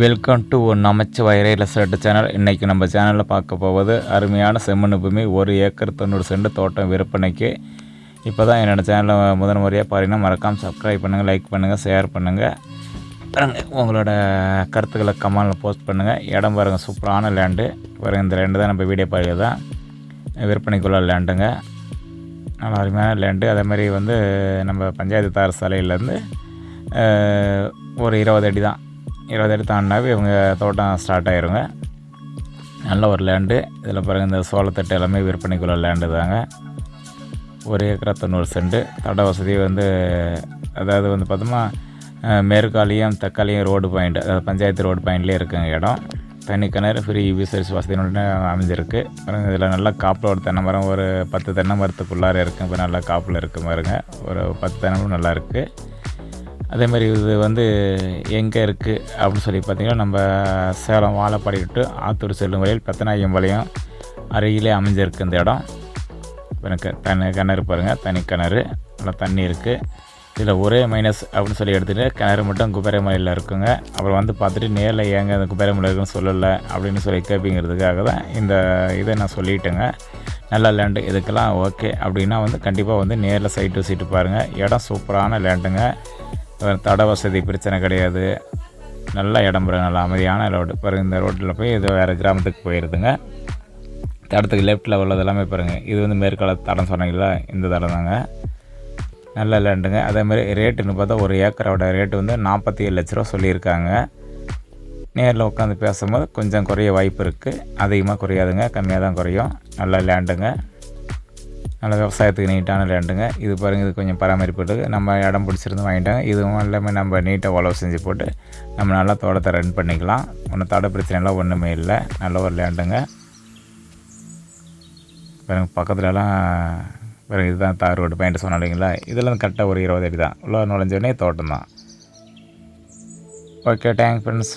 Welcome to ஒரு நமச்சிவாய resort channel இன்றைக்கி நம்ம சேனலில் பார்க்க போவது அருமையான செம்மண் பூமி ஒரு ஏக்கர் தொண்ணூறு சென்ட் தோட்டம் விற்பனைக்கு. இப்போ தான் என்னோடய சேனலை முதன் முறையாக பாருங்கன்னா மறக்காமல் சப்ஸ்கிரைப் பண்ணுங்கள் லைக் பண்ணுங்கள் ஷேர் பண்ணுங்கள் பாருங்க உங்களோட கருத்துக்களை கமெண்டில் போஸ்ட் பண்ணுங்கள் இடம் பாருங்கள் சூப்பரான லேண்டு பாருங்கள் இந்த லேண்டு தான் நம்ம வீடியோ பாருங்க தான் விற்பனைக்குள்ள லேண்டுங்க நல்லா அருமையான லேண்டு அதேமாதிரி வந்து நம்ம பஞ்சாயத்து தார் சாலையிலேருந்து ஒரு இருபது அடி தான் இருபது அடி தாண்டினாவே இவங்க தோட்டம் ஸ்டார்ட் ஆயிருங்க. நல்ல ஒரு லேண்டு இதில் பாருங்கள் இந்த சோளத்தட்டு எல்லாமே விற்பனைக்குள்ள லேண்டு தாங்க. ஒரு ஏக்கரா தொண்ணூறு செண்டு தட வசதி வந்து அதாவது வந்து பார்த்தோமா மேற்காலியும் தக்காளியும் ரோடு பாயிண்ட் அதாவது பஞ்சாயத்து ரோடு பாயிண்ட்லேயே இருக்குங்க இடம். தனி கிணறு ஃப்ரீ யூசர்ஸ் சர்வீஸ் அமைஞ்சிருக்கு. பாருங்க இதில் நல்லா காப்பில் ஒரு தென்னை மரம் ஒரு பத்து தென்னை மரத்துக்குள்ளார இருக்குது இப்போ நல்லா காப்பில் இருக்கு பாருங்க. ஒரு பத்து தென்னை மரம் நல்லா இருக்குது அதே மாதிரி இது வந்து எங்கே இருக்குது அப்படின்னு சொல்லி பார்த்தீங்கன்னா நம்ம சேலம் வாழைப்பாடி விட்டு ஆத்தூர் செல்லும் வழியில் பெத்தநாயகம் பாளையம் அருகிலே அமைஞ்சிருக்கு இந்த இடம். எனக்கு தண்ணி கிணறு பாருங்கள் தனி கிணறு. நல்லா தண்ணி இருக்குது இதில் ஒரே மைனஸ் அப்படின்னு சொல்லி எடுத்துகிட்டு கிணறு மட்டும் குபேரமலையில் இருக்குங்க. அப்புறம் வந்து பார்த்துட்டு நேரில் ஏங்க அந்த குபேரமலை இருக்குன்னு சொல்லலை அப்படின்னு சொல்லி கேட்பீங்கிறதுக்காக தான் இந்த இதை நான் சொல்லிட்டேங்க. நல்ல லேண்டு இதுக்கெல்லாம் ஓகே அப்படின்னா வந்து கண்டிப்பாக வந்து நேரில் சைட் டு பாருங்கள் இடம் சூப்பரான லேண்டுங்க தட வசதி பிரச்சனை கிடையாது. நல்ல இடம் பாருங்க நல்லா அமைதியான ரோடு பிறகு இந்த ரோட்டில் போய் இது வேறு கிராமத்துக்கு போயிடுதுங்க தடத்துக்கு லெஃப்ட்டில் உள்ளது எல்லாமே பாருங்கள் இது வந்து மேற்கால தடம் சொன்னீங்களா இந்த தடம் தாங்க. நல்ல லேண்டுங்க அதே மாதிரி ரேட்டுன்னு பார்த்தா ஒரு ஏக்கரோட ரேட்டு வந்து நாற்பத்தி ஏழு லட்ச ரூபா சொல்லியிருக்காங்க. நேரில் உட்காந்து பேசும்போது கொஞ்சம் குறைய வாய்ப்பு இருக்குது அதிகமாக குறையாதுங்க கம்மியாக தான் குறையும். நல்ல லேண்டுங்க நல்ல விவசாயத்துக்கு நீட்டான லேண்டுங்க இது பாருங்கள் இது கொஞ்சம் பராமரிப்பு இருக்குது நம்ம இடம் பிடிச்சிருந்து வாங்கிட்டாங்க. இதுவும் எல்லாமே நம்ம நீட்டாக உழவு செஞ்சு போட்டு நம்ம நல்லா தோட்டத்தை ரன் பண்ணிக்கலாம். ஒன்றும் தடை பிரச்சனைலாம் ஒன்றுமே இல்லை. நல்ல ஒரு லேண்டுங்க பாருங்க பக்கத்துலலாம் பாருங்க இதுதான் தார் ரோடு பாயிண்ட் சொன்னோம் இல்லைங்களா? இதெல்லாம் கரெக்டாக ஒரு இருபது அடி தான். உள்ள நுழைஞ்சோடனே தோட்டம் தான். Okay thank friends